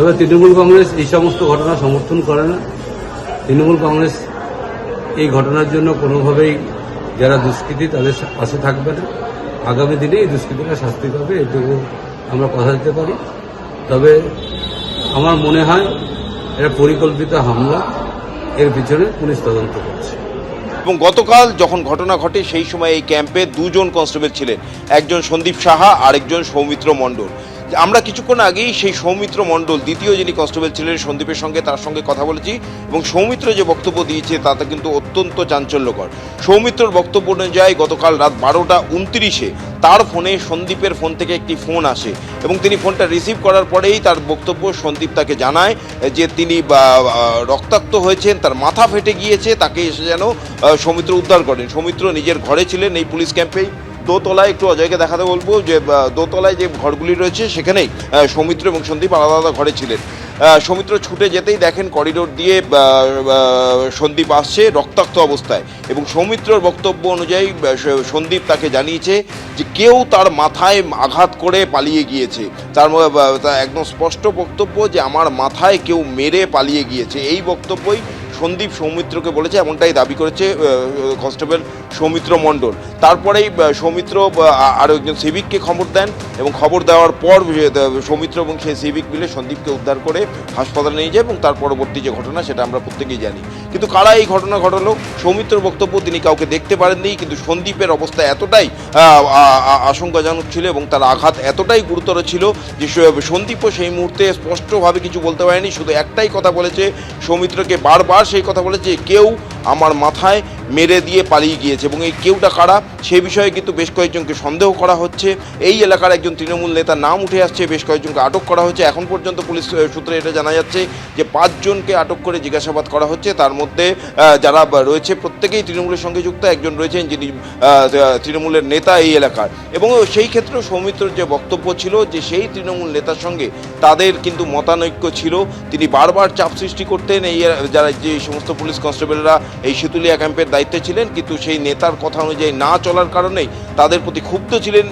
তবে তৃণমূল কংগ্রেস এই সমস্ত ঘটনা সমর্থন করে না। তৃণমূল কংগ্রেস এই ঘটনার জন্য কোনোভাবেই যারা দুষ্কৃতী তাদের পাশে থাকবে না। আগামী দিনে এই দুষ্কৃতীরা শাস্তি পাবে, এটুকু আমরা কথা দিতে পারি। তবে আমার মনে হয় এটা পরিকল্পিত হামলা, এর পিছনে পুলিশ তদন্ত করছে। এবং গতকাল যখন ঘটনা ঘটে, সেই সময় এই ক্যাম্পে দুজন কনস্টেবল ছিলেন। একজন সন্দীপ সাহা, আরেকজন সৌমিত্র মণ্ডল। আমরা কিছুক্ষণ আগেই সেই সৌমিত্র মণ্ডল, দ্বিতীয় যিনি কনস্টেবল ছিলেন সন্দীপের সঙ্গে, তার সঙ্গে কথা বলেছি এবং সৌমিত্র যে বক্তব্য দিয়েছে, তাতে কিন্তু অত্যন্ত চাঞ্চল্যকর। সৌমিত্রর বক্তব্য অনুযায়ী গতকাল রাত বারোটা উনত্রিশে তার ফোনে সন্দীপের ফোন থেকে একটি ফোন আসে এবং তিনি ফোনটা রিসিভ করার পরেই তার বক্তব্য সন্দীপ তাকে জানায় যে তিনি রক্তাক্ত হয়েছেন, তার মাথা ফেটে গিয়েছে, তাকে এসে যেন সৌমিত্র উদ্ধার করেন। সৌমিত্র নিজের ঘরে ছিলেন এই পুলিশ ক্যাম্পেই। দোতলায় একটু অজয়কে দেখাতে বলব যে দোতলায় যে ঘরগুলি রয়েছে, সেখানেই সৌমিত্র এবং সন্দীপ আলাদা আলাদা ঘরে ছিলেন। সৌমিত্র ছুটে যেতেই দেখেন করিডোর দিয়ে সন্দীপ আসছে রক্তাক্ত অবস্থায় এবং সৌমিত্রর বক্তব্য অনুযায়ী সন্দীপ তাকে জানিয়েছে যে কেউ তার মাথায় আঘাত করে পালিয়ে গিয়েছে। তার একদম স্পষ্ট বক্তব্য যে, আমার মাথায় কেউ মেরে পালিয়ে গিয়েছে। এই বক্তব্যই সন্দীপ সৌমিত্রকে বলেছে, এমনটাই দাবি করেছে কনস্টেবল সৌমিত্র মণ্ডল। তারপরেই সৌমিত্র আরও একজন সিভিককে খবর দেন এবং খবর দেওয়ার পর সৌমিত্র এবং সেই সিভিক মিলে সন্দীপকে উদ্ধার করে হাসপাতালে নিয়ে যায় এবং তার পরবর্তী যে ঘটনা, সেটা আমরা প্রত্যেকেই জানি। কিন্তু কারা এই ঘটনা ঘটালো? সৌমিত্রর বক্তব্য তিনি কাউকে দেখতে পারেননি, কিন্তু সন্দীপের অবস্থা এতটাই আশঙ্কাজনক ছিল এবং তার আঘাত এতটাই গুরুতর ছিল যে সন্দীপও সেই মুহূর্তে স্পষ্টভাবে কিছু বলতে পারেনি। শুধু একটাই কথা বলেছে, সৌমিত্রকে বারবার সেই কথা বলে যে কেউ আমার মাথায় মেরে দিয়ে পালিয়ে গিয়েছে। এবং এই কেউটা কারা, সে বিষয়ে কিন্তু বেশ কয়েকজনকে সন্দেহ করা হচ্ছে। এই এলাকার একজন তৃণমূল নেতার নাম উঠে আসছে, বেশ কয়েকজনকে আটক করা হচ্ছে। এখন পর্যন্ত পুলিশ সূত্রে এটা জানা যাচ্ছে যে পাঁচজনকে আটক করে জিজ্ঞাসাবাদ করা হচ্ছে। তার মধ্যে যারা রয়েছে, প্রত্যেকেই তৃণমূলের সঙ্গে যুক্ত। একজন রয়েছেন যিনি তৃণমূলের নেতা এই এলাকার। এবং সেই ক্ষেত্রে সৌমিত্রর যে বক্তব্য ছিল যে সেই তৃণমূল নেতার সঙ্গে তাদের কিন্তু মতানৈক্য ছিল। তিনি বারবার চাপ সৃষ্টি করতেন। এই, যারা যে সমস্ত পুলিশ কনস্টেবলরা এই শীতুলিয়া ক্যাম্পের দায়িত্বে ছিলেন, কিন্তু সেই নেতার কথা অনুযায়ী না চলার কারণেই তাদের প্রতি ক্ষুব্ধ ছিলেন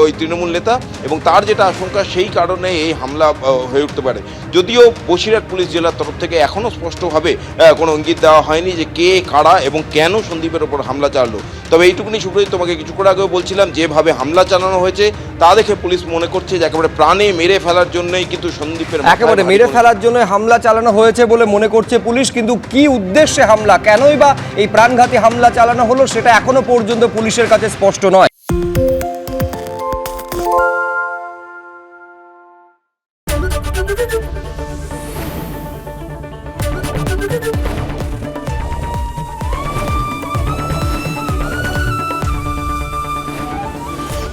ওই তৃণমূল নেতা এবং তার যেটা আশঙ্কা সেই কারণে এই হামলা হয়ে উঠতে পারে। যদিও বসিরহাট পুলিশ জেলার তরফ থেকে এখনও স্পষ্টভাবে কোনো ইঙ্গিত দেওয়া হয়নি যে কে, কারা এবং কেন সন্দীপের ওপর হামলা চালালো। তবে এইটুকুনি সুব্রজিৎ তোমাকে কিছুক্ষণ আগেও বলছিলাম, যেভাবে হামলা চালানো হয়েছে তা দেখে পুলিশ মনে করছে যে একেবারে প্রাণে মেরে ফেলার জন্যই কিন্তু সন্দীপের একেবারে মেরে ফেলার জন্য হামলা চালানো হয়েছে বলে মনে করছে পুলিশ কিন্তু কি উদ্দেশ্যে হামলা? কেনই বা এই প্রাণঘাতী হামলা চালানো হলো সেটা এখনও পর্যন্ত পুলিশের কাছে স্পষ্ট নয়।